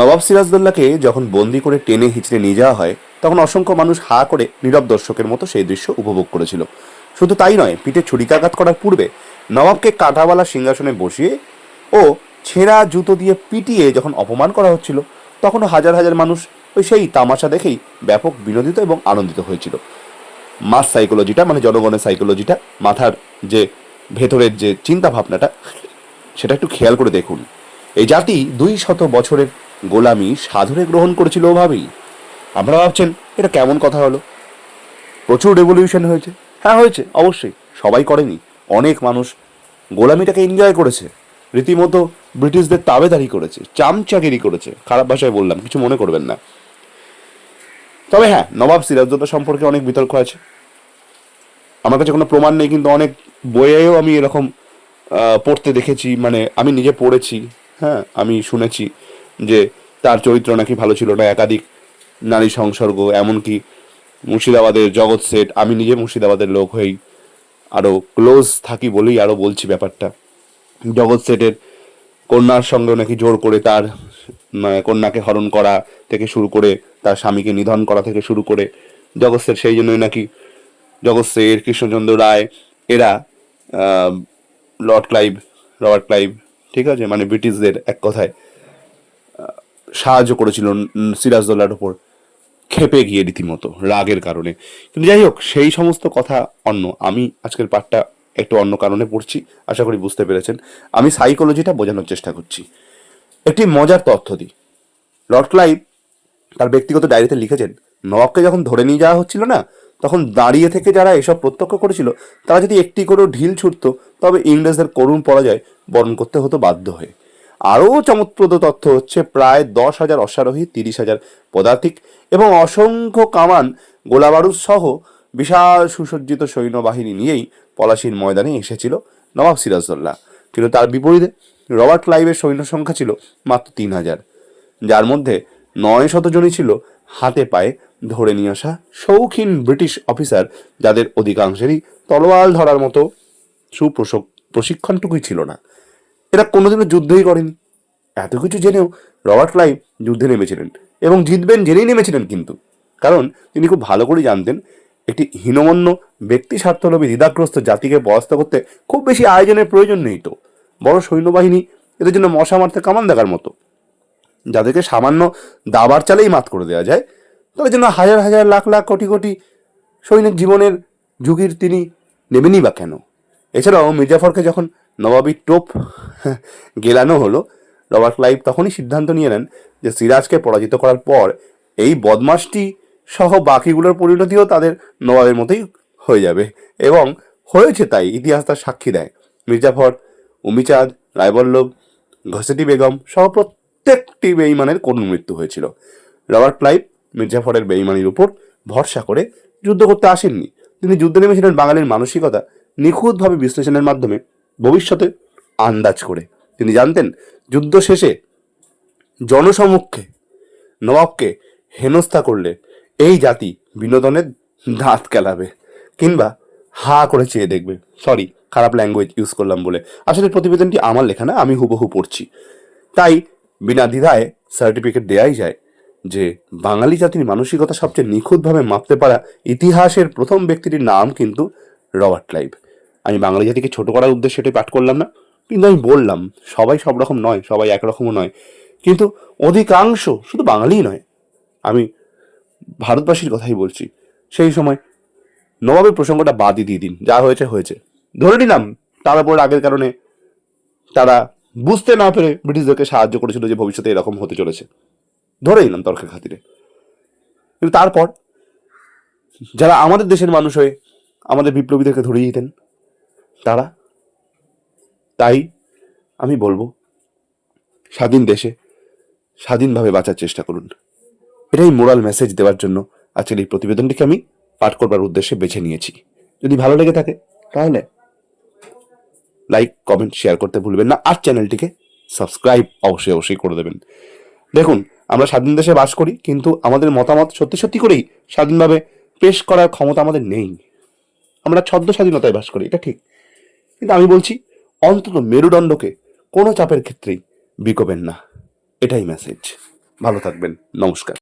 নবাব সিরাজদৌল্লাকে যখন বন্দি করে টেনে হিচড়ে নিয়ে যাওয়া হয়, তখন অসংখ্য মানুষ হা করে নীরব দর্শকের মতো সেই দৃশ্য উপভোগ করেছিল। শুধু তাই নয়, পিঠে ছুরিকাঘাত করার পূর্বে নবাবকে কাঁটাওয়ালা সিংহাসনে বসিয়ে ও ছেঁড়া জুতো দিয়ে পিটিয়ে যখন অপমান করা হচ্ছিল, তখনও হাজার হাজার মানুষ ওই সেই তামাশা দেখেই ব্যাপক বিনোদিত এবং আনন্দিত হয়েছিল। মাস সাইকোলজিটা মানে জনগণের সাইকোলজিটা মাথার যে ভেতরের যে চিন্তা ভাবনাটা সেটা একটু খেয়াল করে দেখুন। এই জাতি দুই শত বছরের গোলামি সাধনে গ্রহণ করেছিল ওভাবেই। আপনারা ভাবছেন, এটা কেমন কথা হলো? প্রচুর রেভলিউশন হয়েছে। হ্যাঁ হয়েছে, অবশ্যই, সবাই করেনি। অনেক মানুষ গোলামিটাকে এনজয় করেছে। রীতিমতো ব্রিটিশদের তাবেদারি করেছে, চামচাগিরি করেছে। খারাপ ভাষায় বললাম, কিছু মনে করবেন না। তবে হ্যাঁ নবাব সিরাজদৌল্লা সম্পর্কে অনেক বিতর্ক আছে। আমার কাছে কোনো প্রমাণ নেই, কিন্তু অনেক বইয়েও আমি এরকম পড়তে দেখেছি মানে আমি নিজে পড়েছি হ্যাঁ আমি শুনেছি। যে তার চরিত্র নাকি ভালো ছিল না একাধিক নারী সংসর্গ এমনকি মুর্শিদাবাদের জগৎ সেট আমি নিজে মুর্শিদাবাদের লোক হয়েই আরও ক্লোজ থাকি বলেই আরও বলছি ব্যাপারটা। জগৎ সেটের কন্যার সঙ্গে নাকি জোর করে তার মানে, কন্যাকে হরণ করা থেকে শুরু করে তার স্বামীকে নিধন করা থেকে শুরু করে জগৎ সেট সেই জন্যই নাকি জগৎ সেট কৃষ্ণচন্দ্র রায় এরা লর্ড ক্লাইভ রবার্ট ক্লাইভ ঠিক আছে? মানে ব্রিটিশদের এক কথায়। সাহায্য করেছিল সিরাজদৌল্লার ওপর খেপে গিয়ে রীতিমতো, রাগের কারণে। কিন্তু যাই হোক, সেই সমস্ত কথা অন্য। আমি আজকের পাঠটা একটু অন্য কারণে পড়ছি, আশা করি বুঝতে পেরেছেন। আমি সাইকোলজিটা বোঝানোর চেষ্টা করছি। একটি মজার তথ্য দিই। লর্ড ক্লাইভ তার ব্যক্তিগত ডায়েরিতে লিখেছেন, নবাবকে যখন ধরে নিয়ে যাওয়া হচ্ছিল না, তখন দাঁড়িয়ে থেকে যারা এসব প্রত্যক্ষ করেছিল, তারা যদি একটি করেও ঢিল ছুটতো, তবে ইংরেজদের করুণ পরাজয় বরণ করতে হতো বাধ্য হয়ে। আরও চমৎপ্রদ তথ্য হচ্ছে প্রায় দশ হাজার অশ্বারোহী, তিরিশ হাজার পদাতিক এবং অসংখ্য কামান, গোলাবারুদ সহ বিশাল সুসজ্জিত সৈন্যবাহিনী নিয়েই পলাশির ময়দানে এসেছিল নবাব সিরাজদৌল্লা। কিন্তু তার বিপরীতে রবার্ট ক্লাইভের সৈন্য সংখ্যা ছিল মাত্র তিন হাজার। যার মধ্যে নয় শতজনই ছিল হাতে পায়ে ধরে নিয়ে আসা শৌখিন ব্রিটিশ অফিসার, যাদের অধিকাংশেরই তলোয়াল ধরার মতো সুপ্রসক প্রশিক্ষণটুকুই ছিল না। এরা কোনোদিনও যুদ্ধই করেনি। এত কিছু জেনেও রবার্ট ক্লাইভ যুদ্ধে নেমেছিলেন এবং জিতবেন জেনেই নেমেছিলেন কিন্তু। কারণ তিনি খুব ভালো করে জানতেন, একটি হীনমন্য ব্যক্তি স্বার্থলোভী দ্বিধাগ্রস্ত জাতিকে পরাস্ত করতে খুব বেশি আয়োজনের প্রয়োজন নেই তো। বড় সৈন্যবাহিনী এদের জন্য মশা মারতে কামান দেখার মতো। যাদেরকে সামান্য দাবার চালেই মাত করে দেওয়া যায়, তাদের জন্য হাজার হাজার লাখ লাখ কোটি কোটি সৈনিক জীবনের ঝুঁকির তিনি নেবেনই বা কেন? এছাড়াও মির্জাফরকে যখন নবাবী টোপ গেলানো হলো রবার্ট ক্লাইভ তখনই সিদ্ধান্ত নিয়ে নেন যে সিরাজকে পরাজিত করার পর এই বদমাসটি সহ বাকিগুলোর পরিণতিও তাদের নবাবের মতোই হয়ে যাবে। এবং হয়েছে তাই ইতিহাস তার সাক্ষী দেয়। মির্জাফর, উমিচাঁদ, রায়বল্লভ ঘসেটি বেগম সহ প্রত্যেকটি বেইমানের করুণ মৃত্যু হয়েছিল। রবার্ট ক্লাইভ মির্জাফরের বেইমানির উপর ভরসা করে যুদ্ধ করতে আসেননি। তিনি যুদ্ধে নেমেছিলেন বাঙালির মানসিকতা নিখুঁতভাবে বিশ্লেষণের মাধ্যমে ভবিষ্যতে আন্দাজ করে। তিনি জানতেন, যুদ্ধ শেষে জনসমক্ষে নবাবকে হেনস্থা করলে এই জাতি বিনোদনের দাঁত কেলাবে কিংবা হা করে চেয়ে দেখবে। সরি খারাপ ল্যাঙ্গুয়েজ ইউজ করলাম বলে। আসলে প্রতিবেদনটি আমার লেখা না, আমি হুবহু পড়ছি। তাই বিনা দ্বিধায় সার্টিফিকেট দেয়াই যায় যে বাঙালি জাতির মানসিকতা সবচেয়ে নিখুঁতভাবে মাপতে পারা ইতিহাসের প্রথম ব্যক্তিটির নাম কিন্তু রবার্ট ক্লাইভ। আমি বাঙালি জাতিকে ছোট করার উদ্দেশ্যে সেটাই পাঠ করলাম না। কিন্তু আমি বললাম, সবাই সব রকম নয়, সবাই একরকমও নয়। কিন্তু অধিকাংশ শুধু বাঙালিই নয়। আমি ভারতবাসীর কথাই বলছি। সেই সময় নবাবের প্রসঙ্গটা বাদই দিয়ে দিন, যা হয়েছে হয়েছে। ধরে নিলাম, তার উপর আগের কারণে তারা বুঝতে না পেরে ব্রিটিশদেরকে সাহায্য করেছিল যে ভবিষ্যতে এরকম হতে চলেছে। ধরে নিলাম তর্কের খাতিরে। কিন্তু তারপর যারা আমাদের দেশের মানুষ হয়ে আমাদের বিপ্লবীদেরকে ধরিয়ে দিতেন, তারা তাই আমি বলব, স্বাধীন দেশে স্বাধীনভাবে বাঁচার চেষ্টা করুন। এটাই মোরাল মেসেজ দেওয়ার জন্য আজকের এই প্রতিবেদনটিকে আমি পাঠ করবার উদ্দেশ্যে বেছে নিয়েছি। যদি ভালো লেগে থাকে, তাহলে লাইক কমেন্ট শেয়ার করতে ভুলবেন না আর চ্যানেলটিকে সাবস্ক্রাইব অবশ্যই অবশ্যই করে দেবেন। দেখুন, আমরা স্বাধীন দেশে বাস করি, কিন্তু আমাদের মতামত সত্যি সত্যি করেই স্বাধীনভাবে পেশ করার ক্ষমতা আমাদের নেই। আমরা ছদ্ম স্বাধীনতায় বাস করি, এটা ঠিক। কিন্তু আমি বলছি অন্তত মেরুদণ্ডকে কোনো চাপের ক্ষেত্রেই বিকোবেন না। এটাই মেসেজ ভালো থাকবেন। নমস্কার।